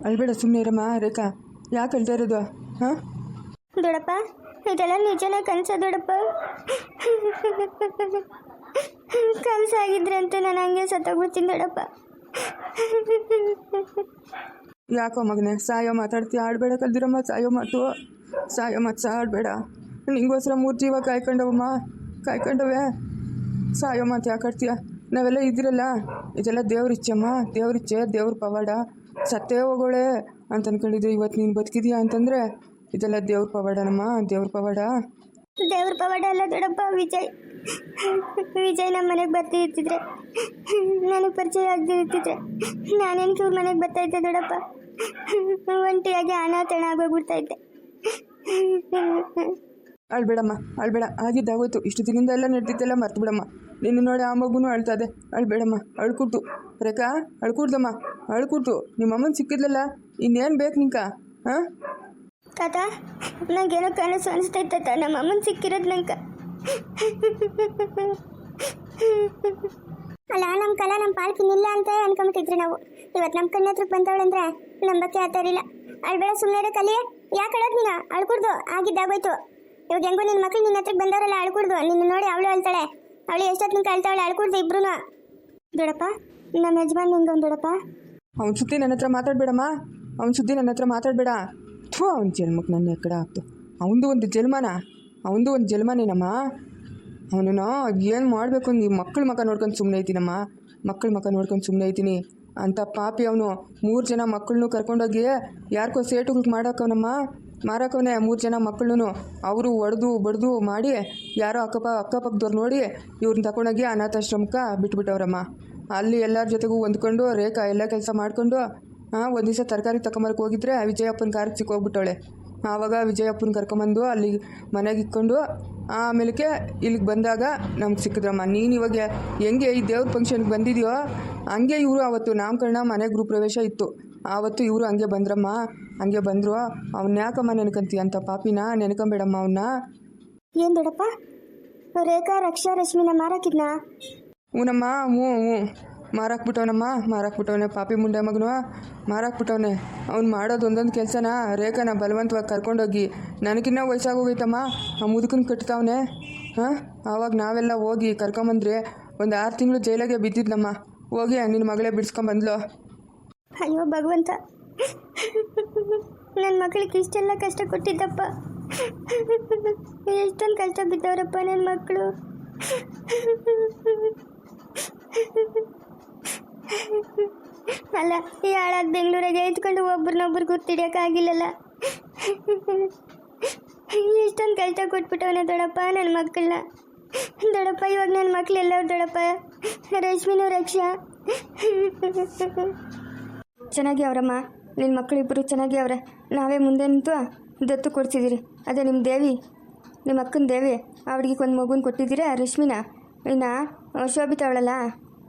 ಅಳ್ಬೇಡ ಸುಮ್ಮನೆ ಇರಮ್ಮ ರೇಖಾ. ಯಾಕೆ ಅಳ್ತಾ ಇರೋದು? ಹಾಂ? ದೊಡಪ್ಪ ಇದೆಲ್ಲ ನಿಜನೇ ಕನಸ ದೊಡಪ್ಪ? ಕನಸಾಗಿದ್ರೆ ಅಂತ ನಾನು ಹಂಗೆ ಸತ್ತೋಗ್ಬಿಡ್ತೀನಿ ದೊಡಪ್ಪ. ಯಾಕೋ ಮಗನೇ ಸಾಯೋ ಮಾತಾಡ್ತೀಯ ಆಡಬೇಡ ಕಲ್ದಿರಮ್ಮ ಸಾಯೋ ಮಾತು. ಸಾಯೋ ಮಾತು ಸಹ ಆಡಬೇಡ ನಿಂಗೋಸ್ಕರ ಮೂರು ಜೀವ ಕಾಯ್ಕೊಂಡವಮ್ಮ ಕಾಯ್ಕೊಂಡವೆ. ಸಾಯೋ ಮಾತು ಯಾಕೆ ಆಡ್ತೀಯ ನಾವೆಲ್ಲ ಇದ್ದಿರಲ್ಲ ಇದೆಲ್ಲ ದೇವ್ರಿಚ್ಚಮ್ಮ ದೇವ್ರಿಚ್ಚೆ ದೇವ್ರ ಪವಾಡ. ಸತ್ತೇ ಹೋಗೋಳೆ ಅಂತ ಅನ್ಕೊಂಡಿದ್ದೆ. ಇವತ್ತು ನೀನು ಬದುಕಿದೀಯಾ ಅಂತಂದ್ರೆ ಇದೆಲ್ಲ ದೇವ್ರ ಪವಾಡನಮ್ಮ ದೇವ್ರ ಪವಾಡ. ದೇವ್ರ ಪವಾಡ ಅಲ್ಲ ದೊಡ್ಡಪ್ಪ ವಿಜಯ್. ವಿಜಯ್ ನಮ್ಮ ಮನೆಗೆ ಬರ್ತಿರ್ತಿದ್ರೆ ನನಗೆ ಪರಿಚಯ ಆಗದಿರ್ತಿದ್ರೆ ನಾನೇನು ಇವ್ರ ಮನೆಗೆ ಬರ್ತಾ ಇದ್ದೆ ದೊಡಪ್ಪ ಒಂಟಿಯಾಗಿ ಅನಾಥಣ ಆಗೋಗ್ಬಿಡ್ತಾ ಇದ್ದೆ. ಅಳ್ಬೇಡಮ್ಮ ಅಳ್ಬೇಡ ಆಗಿದ್ದಾಗೋಯ್ತು. ಇಷ್ಟು ದಿನದಿಂದ ಎಲ್ಲ ನಡೆದಿದ್ದೆಲ್ಲ ಮರ್ತು ಬಿಡಮ್ಮ ನಿನ್ನ ನೋಡಿ ಆ ಮಗುನೂ ಅಳ್ತಾ ಇದೆ. ಅಳ್ಬೇಡಮ್ಮ ಅಳ್ಕುಡ್ತು ರೇಖಾ ಅಳ್ಕೂಡ್ದಮ್ಮ ಅಳ್ಕೂಡ್ತು ನಿಮ್ಮ ಅಮ್ಮನ ಸಿಕ್ಕಿದ್ಲಲ್ಲ ಇನ್ನೇನು ಬೇಕು ನಿಂಕ ಹಾಂ? ತಾತ ನಂಗೇನೋ ಕನಸು ಅನಿಸ್ತೈತೆ ತಾತ. ನಮ್ಮ ಅಮ್ಮನ ಸಿಕ್ಕಿರೋದು ನಂಗೆ. ಅಲ್ಲ ನಮ್ಮ ಕಲ ನಮ್ಮ ಪಾಲ್ಕಿನಿಲ್ಲ ಅಂತ ಅನ್ಕೊಂಬಿಟ್ಟಿದ್ರಿ ನಾವು. ಇವತ್ತು ನಮ್ಮ ಕಣ್ಣ ಹತ್ರಕ್ಕೆ ಬಂದವಳಂದ್ರೆ ನಂಬಕ್ಕೆ ಇಲ್ಲ. ಅಳ್ಬೇಡ ಸುಮ್ಮನೆ ಕಲಿ. ಯಾಕೆ ಅಳೋದು ನೀನು? ಅಳ್ಕೂಡ್ದು ಆಗಿದ್ದಾಗೋಯ್ತು ಇವಾಗ ಹೆಂಗೋ ನಿನ್ನ ಮಕ್ಳು ನಿನ್ನ ಹತ್ರಕ್ಕೆ ಬಂದವರಲ್ಲ ಅಳ್ಕೂಡ್ದು ನಿನ್ನ ನೋಡಿ ಅವಳು ಅಳ್ತಾಳೆ. ಅವಳು ಎಷ್ಟೊತ್ತಿನ ನಿಂಗೆ ಅಳ್ತಾವಳೆ ಅಳ್ಕೂಡ್ದು ಇಬ್ರು ದೊಡಪ್ಪ ನಮ್ಮ ಯಜಮಾನ್ ನಿಂಗೆ ಒಂದು ದೊಡಪ್ಪ? ಅವ್ನ ಸುದ್ದಿ ನನ್ನ ಹತ್ರ ಮಾತಾಡಬೇಡಮ್ಮ. ಅವ್ನ ಸುದ್ದಿ ನನ್ನ ಹತ್ರ ಮಾತಾಡಬೇಡ. ಥೂ, ಅವ್ನ ಜನ್ಮಕ್ಕೆ ನನ್ನ ಎಕ್ಕಡ ಆಗ್ತು. ಅವನದು ಒಂದು ಜನ್ಮನ. ಅವನದು ಒಂದು ಜನ್ಮನೇನಮ್ಮ? ಅವನನ್ನ ಏನು ಮಾಡಬೇಕು? ನೀವು ಮಕ್ಕಳ ಮಕ್ಕ ನೋಡ್ಕೊಂಡು ಸುಮ್ಮನೆ ಐತೀನಮ್ಮ ಮಕ್ಕಳ ಮಕ್ಕ ನೋಡ್ಕೊಂಡು ಸುಮ್ಮನೆ ಐತೀನಿ ಅಂತ ಪಾಪಿ ಅವನು ಮೂರು ಜನ ಮಕ್ಕಳನ್ನೂ ಕರ್ಕೊಂಡೋಗಿ ಯಾರಿಗೋ ಸೇಟುಗಳಿಗೆ ಮಾಡೋಕವನಮ್ಮ ಮಾರಕವನೇ ಮೂರು ಜನ ಮಕ್ಕಳನ್ನು ಅವರು ಒಡೆದು ಬಡ್ದು ಮಾಡಿ, ಯಾರೋ ಅಕ್ಕಪ ಅಕ್ಕಪಕ್ಕದವ್ರು ನೋಡಿ ಇವ್ರನ್ನ ತಗೊಂಡೋಗಿ ಅನಾಥಾಶ್ರಮಕ್ಕೆ ಬಿಟ್ಬಿಟ್ಟವ್ರಮ್ಮ. ಅಲ್ಲಿ ಎಲ್ಲರ ಜೊತೆಗೂ ಹೊಂದ್ಕೊಂಡು ರೇಖಾ ಎಲ್ಲ ಕೆಲಸ ಮಾಡಿಕೊಂಡು ಹಾಂ ಒಂದು ದಿವಸ ತರಕಾರಿ ತಗೊಂಬರಕ್ಕೆ ಹೋಗಿದ್ರೆ ವಿಜಯಪ್ಪನ ಕಾರ್ಗೆ ಸಿಕ್ಕೋಗ್ಬಿಟ್ಟವಳೆ. ಆವಾಗ ವಿಜಯಪ್ಪನ ಕರ್ಕೊಂಬಂದು ಅಲ್ಲಿ ಮನೆಗೆ ಇಕ್ಕೊಂಡು ಆಮೇಲೆ ಇಲ್ಲಿಗೆ ಬಂದಾಗ ನಮ್ಗೆ ಸಿಕ್ಕಿದ್ರಮ್ಮ. ನೀನು ಇವಾಗ ಹೆಂಗೆ ಈ ದೇವ್ರ ಫಂಕ್ಷನ್ಗೆ ಬಂದಿದೆಯೋ, ಹಂಗೆ ಇವರು ಅವತ್ತು ನಾಮಕರಣ ಮನೆ ಗೃಹ ಪ್ರವೇಶ ಇತ್ತು. ಆವತ್ತು ಇವರು ಹಂಗೆ ಬಂದ್ರಮ್ಮ ಹಂಗೆ ಬಂದರು. ಅವ್ನ ಯಾಕಮ್ಮ ನೆನ್ಕಂತೀಯ ಅಂತ ಪಾಪಿನ ನೆನ್ಕೊಂಬೇಡಮ್ಮ ಅವನ್ನ ಏನು ದೊಡ್ಡಪ್ಪ? ರೇಖಾ ರಕ್ಷಾ ರಶ್ಮಿನ ಮಾರಾಕಿದ್ನ? ಹ್ಞೂನಮ್ಮ ಹ್ಞೂ ಹ್ಞೂ ಮಾರಾಕ್ಬಿಟ್ಟವನಮ್ಮ ಮಾರಾಕ್ಬಿಟ್ಟವನೆ ಪಾಪಿ ಮುಂಡೆ ಮಗನು. ಮಾರಾಕ್ಬಿಟ್ಟವನೆ. ಅವ್ನು ಮಾಡೋದು ಒಂದೊಂದು ಕೆಲಸನ ರೇಖಾನ ಬಲವಂತವಾಗಿ ಕರ್ಕೊಂಡೋಗಿ ನನಗಿನ್ನ ವಯಸ್ಸಾಗೋಗೈತಮ್ಮ ಆ ಮುದುಕನ ಕಟ್ತಾವನೆ. ಹಾಂ? ಆವಾಗ ನಾವೆಲ್ಲ ಹೋಗಿ ಕರ್ಕೊಂಬಂದ್ರೆ ಒಂದು ಆರು ತಿಂಗಳು ಜೈಲಾಗೆ ಬಿದ್ದಿದ್ನಮ್ಮ ಹೋಗಿ ನಿನ್ನ ಮಗಳೇ ಬಿಡಿಸ್ಕೊಂಬಂದ್ಲು. ಅಯ್ಯೋ, ಭಗವಂತ. ನನ್ನ ಮಕ್ಕಳಿಗೆ ಇಷ್ಟೆಲ್ಲ ಕಷ್ಟ ಕೊಟ್ಟಿದ್ದಪ್ಪ. ಎಷ್ಟೊಂದು ಕಷ್ಟ ಬಿದ್ದವರಪ್ಪ ನನ್ನ ಮಕ್ಕಳು ಅಲ್ಲ, ಈ ಹಾಳಾದ ಬೆಂಗಳೂರಾಗೆ ಎತ್ಕೊಂಡು ಒಬ್ರನ್ನೊಬ್ರು ಗುರ್ತಿಡಿಯೋಕ್ಕಾಗಿಲ್ಲಲ್ಲ. ಎಷ್ಟೊಂದು ಕಷ್ಟ ಕೊಟ್ಬಿಟ್ಟವನ ದೊಡಪ್ಪ ನನ್ನ ಮಕ್ಕಳನ್ನ ದೊಡಪ್ಪ, ಇವಾಗ ನನ್ನ ಮಕ್ಳು ಎಲ್ಲವ್ರು ದೊಡಪ್ಪ. ರಶ್ಮಿನೂ ರಕ್ಷಾ. ಚೆನ್ನಾಗಿ ಅವರಮ್ಮ ನಿನ್ನ ಮಕ್ಕಳಿಬ್ಬರು ಚೆನ್ನಾಗಿ ಅವರ, ನಾವೇ ಮುಂದೆ ನಿಂತು ದತ್ತು ಕೊಡ್ಸಿದ್ದೀರಿ ಅದೇ ನಿಮ್ಮ ದೇವಿ ನಿಮ್ಮ ಅಕ್ಕನ ದೇವಿ ಅವಳಿಗೆ ಒಂದು ಮಗುನ ಕೊಟ್ಟಿದ್ದೀರಾ ರಶ್ಮಿನ? ಇನ್ನು ಶೋಭಿತಾ ಅವಳಲ್ಲ?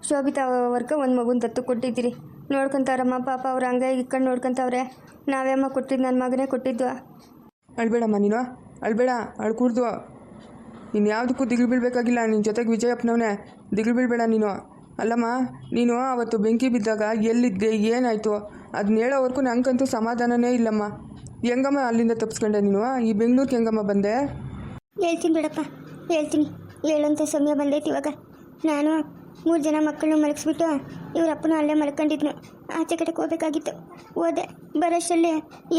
ಶೋಭಿತಾ ವರ್ಗ ಒಂದು ಮಗುನ ದತ್ತು ಕೊಟ್ಟಿದ್ದೀರಿ. ನೋಡ್ಕೊಂತವ್ರಮ್ಮ ಪಾಪ ಅವ್ರು ಹಂಗೆ ಇಕ್ಕೊಂಡು ನಾವೇ ಅಮ್ಮ ಕೊಟ್ಟಿದ್ದು ನನ್ನ ಮಗನೇ ಕೊಟ್ಟಿದ್ದು. ಅಳ್ಬೇಡಮ್ಮ ನೀನು, ಅಳ್ಬೇಡ ಅಳ್ಕೂಡ್ದು ನೀನು ಯಾವುದಕ್ಕೂ ದಿಗಿಲು ಬೀಳಬೇಕಾಗಿಲ್ಲ ನಿನ್ನ ಜೊತೆಗೆ ವಿಜಯಪ್ಪನವನೇ, ದಿಗಿಲು ಬೀಳಬೇಡ ನೀನು. ಅಲ್ಲಮ್ಮ, ನೀನು ಅವತ್ತು ಬೆಂಕಿ ಬಿದ್ದಾಗ ಎಲ್ಲಿದ್ದೆ, ಏನಾಯಿತು? ಅದನ್ನ ಹೇಳೋವರೆಗೂ ನಂಗಂತೂ ಸಮಾಧಾನನೇ ಇಲ್ಲಮ್ಮ. ಹೆಂಗಮ್ಮ ಅಲ್ಲಿಂದ ತಪ್ಪಿಸ್ಕೊಂಡೆ ನೀನು? ಈ ಬೆಂಗಳೂರಿಗೆ ಹೆಂಗಮ್ಮ ಬಂದೆ? ಹೇಳ್ತೀನಿ ಬಿಡಪ್ಪ, ಹೇಳ್ತೀನಿ. ಹೇಳೋಂಥ ಸಮಯ ಬಂದೈತಿ ಇವಾಗ. ನಾನು ಮೂರು ಜನ ಮಕ್ಕಳನ್ನ ಮಲಗಿಸ್ಬಿಟ್ಟು ಇವ್ರ ಅಪ್ಪನೂ ಅಲ್ಲೇ ಮಲ್ಕೊಂಡಿದ್ನು. ಆಚೆ ಕಡೆಗೆ ಹೋಗ್ಬೇಕಾಗಿತ್ತು. ಹೋದೆ. ಬರೋಷ್ಟಲ್ಲಿ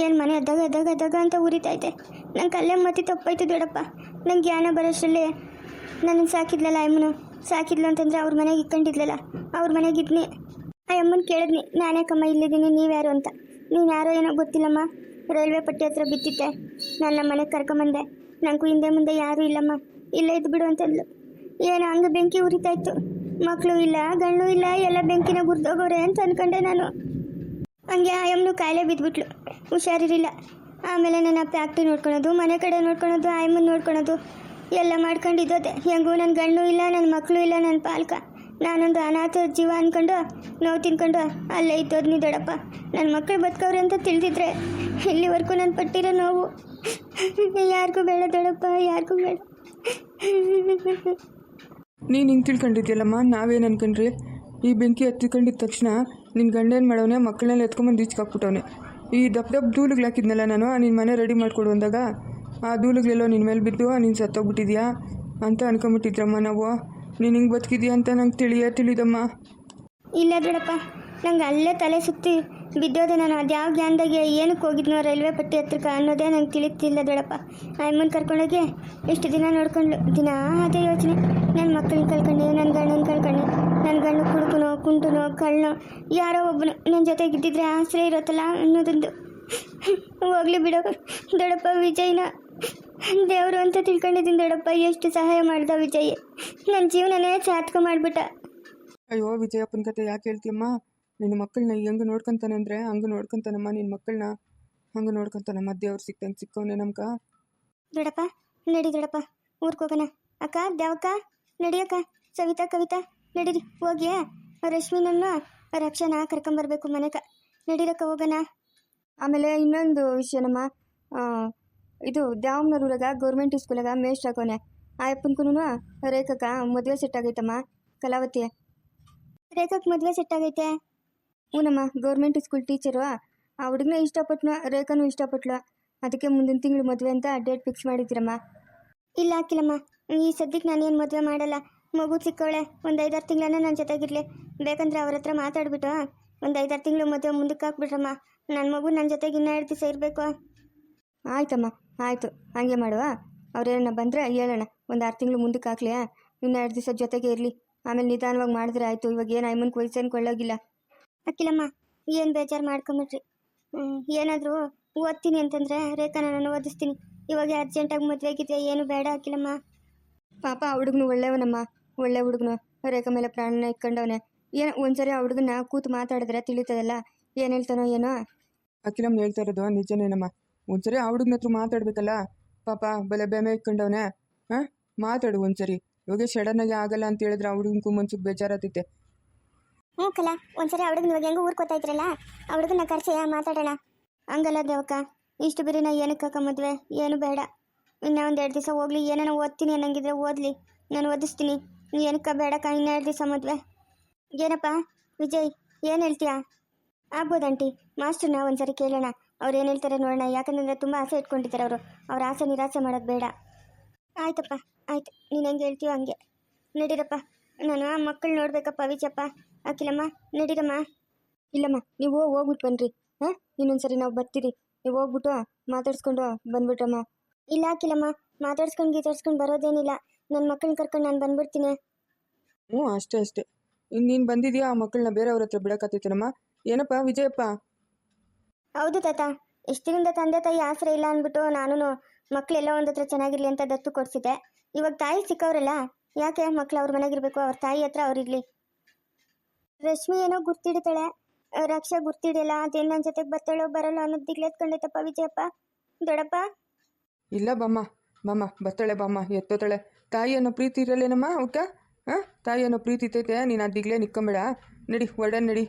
ಏನು ಮನೆ ಅದಾಗ ಅದಾಗ ಅದಾಗ ಅಂತ ಉರಿತಾ ಇದೆ ನಂಗೆ ಅಲ್ಲೇ ಮತ್ತೆ ತಪ್ಪಾಯ್ತು ದೊಡಪ್ಪ. ನಂಗೆ ಜ್ಞಾನ ಬರೋಷ್ಟಲ್ಲಿ ನನ್ನ ಸಾಕಿದ್ಲಲ್ಲ ಅಮ್ಮನು. ಸಾಕಿದ್ಲು ಅಂತಂದ್ರೆ ಅವ್ರ ಮನೆಗೆ ಇಕ್ಕೊಂಡಿದ್ಲಲ್ಲ, ಅವ್ರ ಮನೆಗಿದ್ನಿ ಆ ಅಮ್ಮನ ಕೇಳಿದ್ನಿ ನಾನೇಕಮ್ಮ ಇಲ್ಲಿದ್ದೀನಿ, ನೀವ್ಯಾರು ಅಂತ. ನೀನು ಯಾರೋ ಏನೋ ಗೊತ್ತಿಲ್ಲಮ್ಮ, ರೈಲ್ವೆ ಪಟ್ಟಿ ಹತ್ರ ಬಿತ್ತಿದ್ದೆ ನಾನು ನಮ್ಮ ಮನೆಗೆ ಕರ್ಕೊಂಬಂದೆ. ನನಗೂ ಹಿಂದೆ ಮುಂದೆ ಯಾರೂ ಇಲ್ಲಮ್ಮ, ಇಲ್ಲೇ ಇದ್ದು ಬಿಡು ಅಂತಂದ್ಲು. ಏನು ಹಂಗೆ ಬೆಂಕಿ ಉರಿತಾ ಇತ್ತು ಮಕ್ಕಳು ಇಲ್ಲ ಗಂಡು ಇಲ್ಲ, ಎಲ್ಲ ಬೆಂಕಿನ ಗುರ್ದೋಗೋರೆ ಅಂತ ಅನ್ಕೊಂಡೆ ನಾನು. ಹಂಗೆ ಆಯಮ್ಮನು ಕಾಯಿಲೆ ಬಿದ್ದುಬಿಟ್ಲು ಹುಷಾರಿರಲಿಲ್ಲ. ಆಮೇಲೆ ನನ್ನ ಫ್ಯಾಕ್ಟ್ರಿ ನೋಡ್ಕೊಳೋದು, ಮನೆ ಕಡೆ ನೋಡ್ಕೊಳೋದು ಆಯಮ್ಮನ ನೋಡ್ಕೊಳೋದು. ಎಲ್ಲ ಮಾಡ್ಕೊಂಡಿದ್ದೋದೆ ಹೆಂಗೂ ನನ್ನ ಗಂಡು ಇಲ್ಲ ನನ್ನ ಮಕ್ಕಳು ಇಲ್ಲ ನನ್ನ ಪಾಲ್ಕ. ನಾನೊಂದು ಅನಾಥ ಜೀವ ಅಂದ್ಕೊಂಡು ನೋವು ತಿನ್ಕೊಂಡು ಅಲ್ಲೇ ಇದ್ದೋದ್ನಿ ದೊಡಪ್ಪ. ನನ್ನ ಮಕ್ಕಳು ಬದುಕವ್ರೆ ಅಂತ ತಿಳಿದಿದ್ರೆ ಇಲ್ಲಿವರೆಗೂ ನಾನು ಪಟ್ಟಿರೋ ನೋವು. ಯಾರಿಗೂ ಬೇಡ ದೊಡಪ್ಪ, ಯಾರಿಗೂ ಬೇಡ. ನೀನು ಹಿಂಗೆ ತಿಳ್ಕೊಂಡಿದ್ಯಲ್ಲಮ್ಮ, ನಾವೇನು ಅನ್ಕೊಂಡ್ರಿ? ಈ ಬೆಂಕಿ ಹತ್ತಿಕೊಂಡಿದ್ದ ತಕ್ಷಣ ನಿನ್ನ ಗಂಡೇನು ಮಾಡವನೆ? ಮಕ್ಕಳನ್ನೆಲ್ಲ ಎತ್ಕೊಂಬಂದು ಈಚ್ಕಾಕ್ಬಿಟ್ಟವನೆ ಈ ದಪ್ಪ ದಪ್ಪ ಧೂಳುಗಳು ಹಾಕಿದ್ನಲ್ಲ ನಾನು ನಿನ್ನ ಮನೆ ರೆಡಿ ಮಾಡಿಕೊಡು ಅಂದಾಗ? ಆ ಧೂಳುಗಳೆಲ್ಲೋ ನಿನ್ನ ಮೇಲೆ ಬಿದ್ದು, ನೀನು ಸತ್ತೋಗ್ಬಿಟ್ಟಿದ್ಯಾ? ಅಂತ ಅನ್ಕೊಂಬಿಟ್ಟಿದ್ರಮ್ಮ ನಾವು. ನೀನು ಹಿಂಗೆ ಬದುಕಿದ್ಯಾ ಅಂತ ನಂಗೆ ತಿಳಿಯ, ತಿಳಿದಮ್ಮ. ಇಲ್ಲ ದೊಡಪ್ಪ ನಂಗೆ ಅಲ್ಲೇ ತಲೆ ಸುತ್ತಿ ಬಿದ್ದೋದೆ ನಾನು. ಅದ್ಯಾವ ಜ್ಞಾನದಾಗೆ ಏನಕ್ಕೆ ಹೋಗಿದ್ನೋ ರೈಲ್ವೆ ಪಟ್ಟಿ ಹತ್ರಕ್ಕೆ ಅನ್ನೋದೇ ನಂಗೆ ತಿಳಿತಿಲ್ಲ ದೊಡಪ್ಪ. ಅಮ್ಮನ ಕರ್ಕೊಂಡೋಗಿ ಎಷ್ಟು ದಿನ ನೋಡ್ಕೊಂಡು ದಿನ ಅದೇ ಯೋಚನೆ. ನನ್ನ ಮಕ್ಕಳನ್ನ ಕಳ್ಕೊಂಡೆ ನನ್ನ ಗಂಡನ ಕಳ್ಕೊಂಡೆ. ನನ್ನ ಗಂಡು ಕುಡುಕನೋ, ಕುಂಟುನೋ ಕಳ್ಳನೋ ಯಾರೋ ಒಬ್ಬನು ನನ್ನ ಜೊತೆಗಿದ್ದಿದ್ರೆ ಆಶ್ರಯ ಇರುತ್ತಲ್ಲ ಅನ್ನೋದೊಂದು. ಹೋಗ್ಲಿ ಬಿಡೋ. ದೊಡಪ್ಪ ವಿಜಯ್ನ ದೇವರು ಅಂತ ತಿಳ್ಕೊಂಡಿದ್ದೀನಿ ದೊಡ್ಡಪ್ಪ ಎಷ್ಟು ಸಹಾಯ ಮಾಡ್ದ ವಿಜಯ್. ನನ್ನ ಜೀವನನೇ ಸಾರ್ಥಕ ಮಾಡಿಬಿಟ್ಟ. ಅಯ್ಯೋ ವಿಜಯಪ್ಪನ ಕತೆ ಯಾಕೆ ಹೇಳ್ತೀಯಮ್ಮ? ನಿನ್ನ ಮಕ್ಕಳನ್ನ ಹೆಂಗೆ ನೋಡ್ಕೊಂತಾನೆ ಅಂದರೆ ಹಂಗೆ ನೋಡ್ಕೊಂತಾನಮ್ಮ ನಿನ್ನ ಮಕ್ಕಳನ್ನ ಹಂಗೆ ನೋಡ್ಕೊಂತಾನಮ್ಮ ದೇವ್ರು ಸಿಕ್ತಂಗೆ ಸಿಕ್ಕವನೇ ನಮ್ಗೆ. ದೊಡ್ಡಪ್ಪ ನಡಿ ದೊಡ್ಡಪ್ಪ ಊರ್ಗೆ ಹೋಗೋಣ. ಅಕ್ಕ ದ್ಯಾವಕ್ಕ ನಡಿಯಕ್ಕ ಸವಿತಾ ಕವಿತಾ ನಡೀರಿ ಹೋಗಿ. ರಶ್ಮಿನನ್ನು ರಕ್ಷಣ ಕರ್ಕೊಂಬರ್ಬೇಕು ಮನೆಗೆ. ನಡೀರಕ್ಕ ಹೋಗೋಣ. ಆಮೇಲೆ ಇನ್ನೊಂದು ವಿಷಯನಮ್ಮ ಆ, ಇದು ದ್ಯಾವಮ್ನೂರಾಗ ಗೌರ್ಮೆಂಟ್ ಸ್ಕೂಲಾಗ ಮೇಸ್ಟ್ ಹಾಕೋನೆ ಆ ಅಪ್ಪನ್ಕೂನು ರೇಖಕ ಮದುವೆ ಸೆಟ್ ಆಗೈತಮ್ಮ. ಕಲಾವತಿ. ರೇಖಕ್ಕೆ ಮದುವೆ ಸೆಟ್ ಆಗೈತೆ. ಹ್ಞೂನಮ್ಮ ಗೌರ್ಮೆಂಟ್ ಸ್ಕೂಲ್ ಟೀಚರು ಆ ಹುಡುಗನ ಇಷ್ಟಪಟ್ಲು ರೇಖಾನು ಇಷ್ಟಪಟ್ಲು. ಅದಕ್ಕೆ ಮುಂದಿನ ತಿಂಗಳು ಮದುವೆ ಅಂತ ಡೇಟ್ ಫಿಕ್ಸ್ ಮಾಡಿದ್ದೀರಮ್ಮ. ಇಲ್ಲ ಹಾಕಿಲ್ಲಮ್ಮ ಈ ಸದ್ಯಕ್ಕೆ ನಾನೇನು ಮದುವೆ ಮಾಡಲ್ಲ. ಮಗು ಚಿಕ್ಕವಳೆ ಒಂದು ಐದಾರು ತಿಂಗಳನ್ನ ನನ್ನ ಜೊತೆಗಿರಲಿ. ಬೇಕಂದ್ರೆ ಅವ್ರ ಹತ್ರ ಮಾತಾಡ್ಬಿಟ್ಟು ಒಂದು ಐದಾರು ತಿಂಗಳು ಮದುವೆ ಮುಂದಕ್ಕೆ ಹಾಕ್ಬಿಟ್ರಮ್ಮ ನನ್ನ ಮಗು ನನ್ನ ಜೊತೆಗೆ ಇನ್ನೂ ಎರಡು ದಿವಸ ಇರಬೇಕು. ಆಯ್ತಮ್ಮ. ಆಯಿತು ಹಾಗೆ ಮಾಡುವ. ಅವ್ರೇನ ಬಂದರೆ ಹೇಳೋಣ ಒಂದು ಆರು ತಿಂಗಳು ಮುಂದಕ್ಕೆ ಹಾಕ್ಲಿಯಾ ಇನ್ನು ಎರಡು ದಿವಸ ಜೊತೆಗೆ ಇರಲಿ. ಆಮೇಲೆ ನಿಧಾನವಾಗಿ ಮಾಡಿದ್ರೆ ಆಯಿತು ಇವಾಗ ಏನು ಐಮನ್ ವಯಸ್ಸೇನು ಕೊಳ್ಳೋಗಿಲ್ಲ. ಅಕ್ಕಿಲಮ್ಮ ಏನು ಬೇಜಾರು ಮಾಡ್ಕೊಂಬಿಟ್ರಿ? ಏನಾದರೂ ಓದ್ತೀನಿ ಅಂತಂದರೆ ರೇಖಾ ನಾನು ಓದಿಸ್ತೀನಿ. ಇವಾಗ ಅರ್ಜೆಂಟಾಗಿ ಮದುವೆ ಆಗಿದ್ದೆ ಏನು ಬೇಡ ಅಕ್ಕಿಲಮ್ಮ ಪಾಪ ಆ ಹುಡುಗನು ಒಳ್ಳೆಯವನಮ್ಮ ಒಳ್ಳೆ ಹುಡುಗನು. ರೇಖಾ ಮೇಲೆ ಪ್ರಾಣನ ಇಟ್ಕೊಂಡವನೆ. ಏನು ಒಂದ್ಸರಿ ಆ ಹುಡುಗನ ಕೂತು ಮಾತಾಡಿದ್ರೆ ತಿಳಿತದಲ್ಲ? ಏನು ಹೇಳ್ತಾನೋ ಏನೋ? ಅಖಿಲಮ್ಮ ಹೇಳ್ತಾ ಇರೋದು ನಿಜನೇನಮ್ಮ. ಒಂದ್ಸರಿ ಆ ಹುಡುಗನ ಹತ್ರ ಮಾತಾಡ್ಬೇಕಲ್ಲ? ಪಾಪ, ಬಲೆ ಬೆಮೆ ಇಟ್ಕೊಂಡವನೆ. ಹಾ? ಮಾತಾಡು ಒಂದ್ಸರಿ. ಇವಾಗ ಆಗಿ ಆಗಲ್ಲ ಅಂತ ಹೇಳಿದ್ರೆ ಆ ಹುಡುಗನ್ಗೂ ಮನ್ಸಿಗೆ ಬೇಜಾರಾತೈತೆ ಹ್ಞೂ ಒಂದ್ಸರಿ ಆ ಹುಡುಗನ ಇವಾಗ ಹೆಂಗೂ ಊರ್ ಕೂತಾ ಇದ್ರಲ್ಲ ಆ ಹುಡುಗನ ಕರ್ಸಯ್ಯ ಮಾತಾಡೋಣ. ಹಂಗಲ್ಲ ದೇವಕ್ಕ, ಇಷ್ಟು ಬಿರಿ ನಾ ಏನಕ್ಕೆ ಅಕ್ಕ ಮದುವೆ? ಏನು ಬೇಡ. ಇನ್ನೂ ಒಂದು ಎರಡು ದಿವಸ ಹೋಗ್ಲಿ, ಏನೇನೋ ಓದ್ತೀನಿ ಅನ್ನಂಗಿದ್ರೆ ಓದ್ಲಿ. ನಾನು ಓದಿಸ್ತೀನಿ. ಏನಕ್ಕ ಬೇಡಕ್ಕ ಇನ್ನೂ ಎರಡು ದಿವಸ ಮದುವೆ. ಏನಪ್ಪ, ವಿಜಯ್, ಏನು ಹೇಳ್ತೀಯಾ? ಆಗ್ಬೋದಂಟಿ ಮಾಸ್ಟರ್ನ ಒಂದ್ಸರಿ ಕೇಳೋಣ. ಅವ್ರು ಏನು ಹೇಳ್ತಾರೆ ನೋಡೋಣ ಯಾಕಂದ್ರೆ ತುಂಬ ಆಸೆ ಇಟ್ಕೊಂಡಿದ್ದಾರೆ ಅವರು. ಅವ್ರ ಆಸೆ ನಿರಾಸೆ ಮಾಡೋದು ಬೇಡ. ಆಯ್ತಪ್ಪ, ಆಯ್ತು. ನೀನು ಹೆಂಗೆ ಹೇಳ್ತೀಯೋ ಹಂಗೆ. ನಡೀರಪ್ಪ. ನಾನು ಆ ಮಕ್ಕಳು ನೋಡ್ಬೇಕಪ್ಪ ವಿಜಯಪ್ಪ ಅಕ್ಕಿಲಮ್ಮ ನಡೀರಮ್ಮ. ಇಲ್ಲಮ್ಮ, ನೀವು ಹೋಗ್ಬಿಟ್ಟು ಬನ್ನಿರಿ ಹಾಂ? ಇನ್ನೊಂದ್ಸರಿ ನಾವು ಬರ್ತೀರಿ. ನೀವು ಹೋಗ್ಬಿಟ್ಟು ಮಾತಾಡ್ಸ್ಕೊಂಡು ಬಂದ್ಬಿಟ್ರಮ್ಮ. ಇಲ್ಲ ಅಕ್ಕಿಲಮ್ಮ ಮಾತಾಡ್ಸ್ಕೊಂಡು ಗೀತಾಡ್ಸ್ಕೊಂಡು ಬರೋದೇನಿಲ್ಲ. ನನ್ನ ಮಕ್ಕಳನ್ನ ಕರ್ಕೊಂಡು ನಾನು ಬಂದ್ಬಿಡ್ತೀನಿ. ಹ್ಞೂ ಅಷ್ಟೇ ಅಷ್ಟೇ. ನೀನು ಬಂದಿದ್ಯಾ ಆ ಮಕ್ಕಳನ್ನ ಬೇರೆಯವ್ರ ಹತ್ರ ಬಿಡೋಕತ್ತೈತೇನಮ್ಮ ಏನಪ್ಪ ವಿಜಯಪ್ಪ? ಹೌದು ತಾತ. ಇಷ್ಟು ದಿನದಿಂದ ತಂದೆ ತಾಯಿ ಆಸರೆ ಇಲ್ಲ ಅಂದ್ಬಿಟ್ಟು ನಾನು ಮಕ್ಕಳೆಲ್ಲ ಒಂದ್ ಹತ್ರ ಚೆನ್ನಾಗಿರ್ಲಿ ಅಂತ ದತ್ತು ಕೊಡ್ಸಿದ್ದೆ. ಇವಾಗ ತಾಯಿ ಸಿಕ್ಕವ್ರಲ್ಲ ಯಾಕೆ ಮಕ್ಳು ಅವ್ರ ಮನೆಗಿರ್ಬೇಕು ಅವ್ರ ತಾಯಿ ಹತ್ರ ಅವ್ರಿರ್ಲಿ ರಶ್ಮಿ ಏನೋ ಗುರ್ತಿಡ್ತಾಳೆ. ರಕ್ಷೆ ಗುರ್ತಿಡಿಯಲ್ಲ ಅದೇನು ನನ್ನ ಜೊತೆಗೆ ಬರ್ತಾಳೋ ಬರಲ್ಲ ಅನ್ನೋದು ದಿಗ್ಲೆತ್ಕೊಂಡೈತಪ್ಪ ವಿಜಯಪ್ಪ. ದೊಡ್ಡಪ್ಪ ಇಲ್ಲ ಬಾಮ್ಮ ಬಾಮ್ಮ ಬರ್ತಾಳೆ ಬಾಮ್ಮ ಎತ್ತೋತಾಳೆ. ತಾಯಿ ಅನ್ನೋ ಪ್ರೀತಿ ಇರಲ್ಲೇನಮ್ಮ ಅವಕ್ಕ? ಹಾಂ ತಾಯಿ ಅನ್ನೋ ಪ್ರೀತಿ ಇತ್ತೈತೆ ನೀನು ಅದಿಗ್ಲೇ ನಿಕ್ಕೊಂಬೇಡ ನಡಿ ಹೊರಡ ನಡಿ.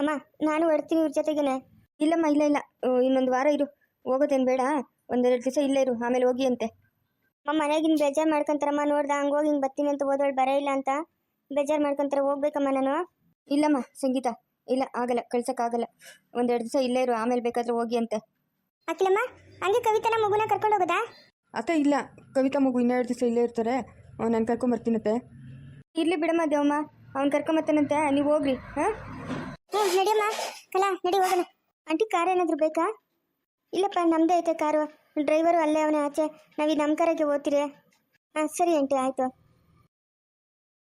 ಅಮ್ಮ ನಾನು ಹೊಡ್ತೀನಿ ಇವ್ರ ಜೊತೆಗೇನೆ. ಇಲ್ಲಮ್ಮ ಇಲ್ಲ ಇಲ್ಲ. ಇನ್ನೊಂದು ವಾರ ಇರು. ಹೋಗೋದೇನು ಬೇಡ. ಒಂದೆರಡು ದಿವಸ ಇಲ್ಲೇ ಇರು. ಆಮೇಲೆ ಹೋಗಿ ಅಂತೆ ಅಮ್ಮ ಮನೆಗಿನ್ ಬೇಜಾರು ಮಾಡ್ಕೊಂತಾರಮ್ಮ. ನೋಡ್ದ ಹಂಗೋಗಿ ಹಿಂಗೆ ಬರ್ತೀನಿ ಅಂತ ಓದೋಳು ಬರೇ ಇಲ್ಲ ಅಂತ. ಬೇಜಾರು ಮಾಡ್ಕೊಂತಾರೆ. ಹೋಗ್ಬೇಕಮ್ಮ ನಾನು. ಇಲ್ಲಮ್ಮ ಸಂಗೀತ. ಇಲ್ಲ ಆಗಲ್ಲ. ಕಳ್ಸೋಕ್ಕಾಗಲ್ಲ. ಒಂದೆರಡು ದಿವಸ ಇಲ್ಲೇ ಇರು. ಆಮೇಲೆ ಬೇಕಾದ್ರೆ ಹೋಗಿ ಅಂತೆ ಅಖಿಲಮ್ಮ ಹಂಗೆ ಕವಿತನ ಮಗುನ ಕರ್ಕೊಂಡು ಹೋಗೋದಾ? ಅತ್ತ ಇಲ್ಲ. ಕವಿತಾ ಮಗು ಇನ್ನೆರಡು ದಿವಸ ಇಲ್ಲೇ ಇರ್ತಾರೆ. ನಾನು ಕರ್ಕೊಂಬರ್ತೀನತ್ತೆ ಇರ್ಲಿ ಬಿಡಮ್ಮ ದೇವಮ್ಮ. ಅವ್ನು ಕರ್ಕೊಂಬರ್ತಾನಂತೆ. ನೀವು ಹೋಗ್ರಿ ಹಾಂ? ಹ್ಞೂ ನಡಿಯಮ್ಮ. ಕಲಾ ನಡಿ ಹೋಗೋಣ. ಆಂಟಿ ಕಾರ್ ಏನಾದರೂ ಬೇಕಾ? ಇಲ್ಲಪ್ಪ ನಮ್ಮದೇ ಐತೆ ಕಾರು. ಡ್ರೈವರು ಅಲ್ಲೇ ಅವನೇ ಆಚೆ. ನಾವು ನಮ್ಮ ಕಾರಾಗೆ ಓದ್ತೀರಿ ಹಾಂ, ಸರಿ ಆಂಟಿ, ಆಯಿತು.